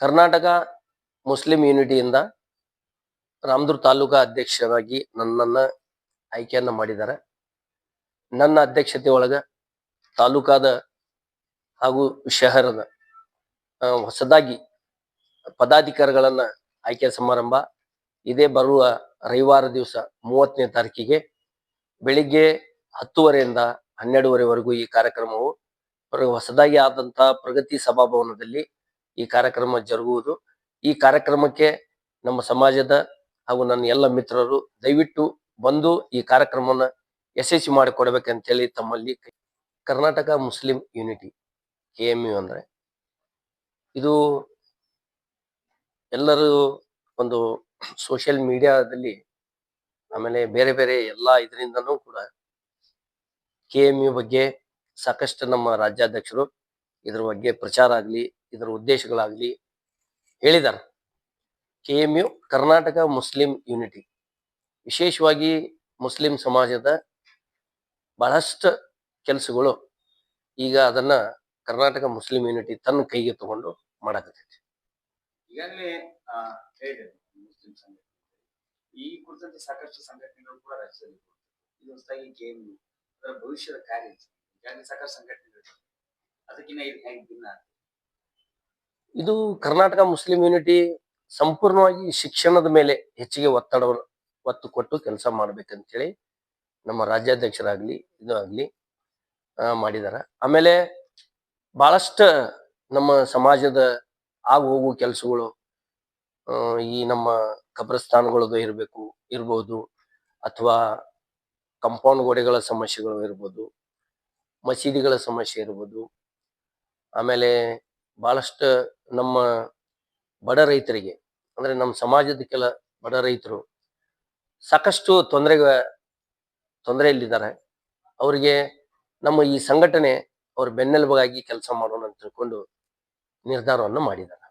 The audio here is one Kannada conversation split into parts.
ಕರ್ನಾಟಕ ಮುಸ್ಲಿಂ ಯೂನಿಟಿಯಿಂದ ರಾಮದುರ್ ತಾಲೂಕಾ ಅಧ್ಯಕ್ಷರಾಗಿ ನನ್ನನ್ನ ಆಯ್ಕೆಯನ್ನು ಮಾಡಿದ್ದಾರೆ. ನನ್ನ ಅಧ್ಯಕ್ಷತೆ ಒಳಗ ತಾಲೂಕಾದ ಹಾಗೂ ಶಹರದ ಹೊಸದಾಗಿ ಪದಾಧಿಕಾರಿಗಳನ್ನ ಆಯ್ಕೆ ಸಮಾರಂಭ ಇದೇ ಬರುವ ರವಿವಾರ ದಿವಸ ಮೂವತ್ತನೇ ತಾರೀಕಿಗೆ ಬೆಳಿಗ್ಗೆ ಹತ್ತುವರೆಯಿಂದ ಹನ್ನೆರಡುವರೆವರೆಗೂ ಈ ಕಾರ್ಯಕ್ರಮವು ಹೊಸದಾಗಿ ಆದಂತಹ ಪ್ರಗತಿ ಸಭಾಭವನದಲ್ಲಿ ಈ ಕಾರ್ಯಕ್ರಮ ಜರುಗುವುದು. ಈ ಕಾರ್ಯಕ್ರಮಕ್ಕೆ ನಮ್ಮ ಸಮಾಜದ ಹಾಗೂ ನನ್ನ ಎಲ್ಲ ಮಿತ್ರರು ದಯವಿಟ್ಟು ಬಂದು ಈ ಕಾರ್ಯಕ್ರಮವನ್ನ ಯಶಸ್ವಿ ಮಾಡಿಕೊಡ್ಬೇಕಂತೇಳಿ ತಮ್ಮಲ್ಲಿ Karnataka Muslim Unity K M U ಅಂದ್ರೆ. ಇದು ಎಲ್ಲರೂ ಒಂದು ಸೋಷಿಯಲ್ ಮೀಡಿಯಾದಲ್ಲಿ ಆಮೇಲೆ ಬೇರೆ ಬೇರೆ ಎಲ್ಲ ಇದರಿಂದನೂ ಕೂಡ ಕೆ ಎಂ ಯು ಬಗ್ಗೆ ಸಾಕಷ್ಟು ನಮ್ಮ ರಾಜ್ಯಾಧ್ಯಕ್ಷರು ಇದ್ರ ಬಗ್ಗೆ ಪ್ರಚಾರ ಆಗ್ಲಿ ಇದರ ಉದ್ದೇಶಗಳಾಗಲಿ ಹೇಳಿದ್ದಾರೆ. K M U Karnataka Muslim Unity ವಿಶೇಷವಾಗಿ ಮುಸ್ಲಿಂ ಸಮಾಜದ ಬಹಳಷ್ಟು ಕೆಲಸಗಳು ಈಗ ಅದನ್ನ ಕರ್ನಾಟಕ ಮುಸ್ಲಿಂ ಯೂನಿಟಿ ತನ್ನ ಕೈಗೆ ತಗೊಂಡು ಮಾಡಕತ್ತೈತಿ. ಈಗಾಗಲೇ ಈ ಕುರಿತಂತೆ ಸಾಕಷ್ಟು ಸಂಘಟನೆಗಳು ಕೂಡ ರಾಜ್ಯದಲ್ಲಿ. ಇದು ಭವಿಷ್ಯದ ಕಾರ್ಯ ಸಾಕಷ್ಟು ಸಂಘಟನೆಗಳು. ಅದಕ್ಕಿಂತ ಹೇಗೆ ಭಿನ್ನ ಇದು ಕರ್ನಾಟಕ ಮುಸ್ಲಿಂ ಯೂನಿಟಿ ಸಂಪೂರ್ಣವಾಗಿ ಶಿಕ್ಷಣದ ಮೇಲೆ ಹೆಚ್ಚಿಗೆ ಒತ್ತಡ ಒತ್ತು ಕೊಟ್ಟು ಕೆಲಸ ಮಾಡ್ಬೇಕಂತೇಳಿ ನಮ್ಮ ರಾಜ್ಯಾಧ್ಯಕ್ಷರಾಗ್ಲಿ, ಇದು ಆಗ್ಲಿ ಮಾಡಿದಾರ. ಆಮೇಲೆ ಬಹಳಷ್ಟು ನಮ್ಮ ಸಮಾಜದ ಆಗು ಹೋಗು ಕೆಲಸಗಳು ಈ ನಮ್ಮ ಕಬ್ರಸ್ಥಾನಗಳದು ಇರಬೇಕು, ಇರ್ಬೋದು, ಅಥವಾ ಕಂಪೌಂಡ್ ಗೋಡೆಗಳ ಸಮಸ್ಯೆಗಳು ಇರ್ಬೋದು, ಮಸೀದಿಗಳ ಸಮಸ್ಯೆ ಇರ್ಬೋದು, ಆಮೇಲೆ ಬಹಳಷ್ಟು ನಮ್ಮ ಬಡ ರೈತರಿಗೆ ಅಂದ್ರೆ ನಮ್ಮ ಸಮಾಜದ ಕೆಲ ಬಡ ರೈತರು ಸಾಕಷ್ಟು ತೊಂದರೆ ತೊಂದರೆಯಲ್ಲಿದ್ದಾರೆ. ಅವರಿಗೆ ನಮ್ಮ ಈ ಸಂಘಟನೆ ಅವ್ರ ಬೆನ್ನೆಲುಬಾಗಿ ಕೆಲಸ ಮಾಡೋಣ ಅಂತ ತಿಳ್ಕೊಂಡು ನಿರ್ಧಾರವನ್ನು ಮಾಡಿದ್ದಾರೆ.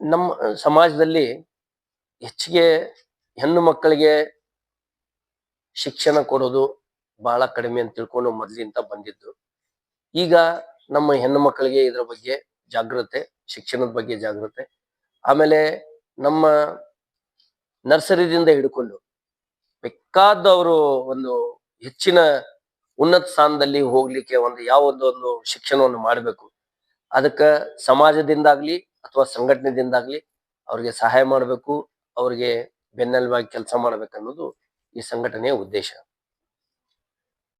ನಮ್ಮ ಸಮಾಜದಲ್ಲಿ ಹೆಚ್ಚಿಗೆ ಹೆಣ್ಣು ಮಕ್ಕಳಿಗೆ ಶಿಕ್ಷಣ ಕೊಡೋದು ಬಹಳ ಕಡಿಮೆ ಅಂತ ತಿಳ್ಕೊಂಡು ಮೊದಲಿಂದ ಬಂದಿದ್ದು. ಈಗ ನಮ್ಮ ಹೆಣ್ಣು ಮಕ್ಕಳಿಗೆ ಇದರ ಬಗ್ಗೆ ಜಾಗೃತೆ ಶಿಕ್ಷಣದ ಬಗ್ಗೆ ಜಾಗೃತೆ ಆಮೇಲೆ ನಮ್ಮ ನರ್ಸರಿದಿಂದ ಹಿಡ್ಕೊಂಡು ಬೇಕಾದವರು ಒಂದು ಹೆಚ್ಚಿನ ಉನ್ನತ ಸ್ಥಾನದಲ್ಲಿ ಹೋಗ್ಲಿಕ್ಕೆ ಒಂದು ಯಾವೊಂದು ಒಂದು ಶಿಕ್ಷಣವನ್ನು ಮಾಡಬೇಕು. ಅದಕ್ಕೆ ಸಮಾಜದಿಂದಾಗ್ಲಿ ಅಥವಾ ಸಂಘಟನೆದಿಂದಾಗ್ಲಿ ಅವ್ರಿಗೆ ಸಹಾಯ ಮಾಡಬೇಕು, ಅವ್ರಿಗೆ ಬೆನ್ನೆಲುಬಾಗಿ ಕೆಲಸ ಮಾಡ್ಬೇಕನ್ನೋದು ಈ ಸಂಘಟನೆಯ ಉದ್ದೇಶ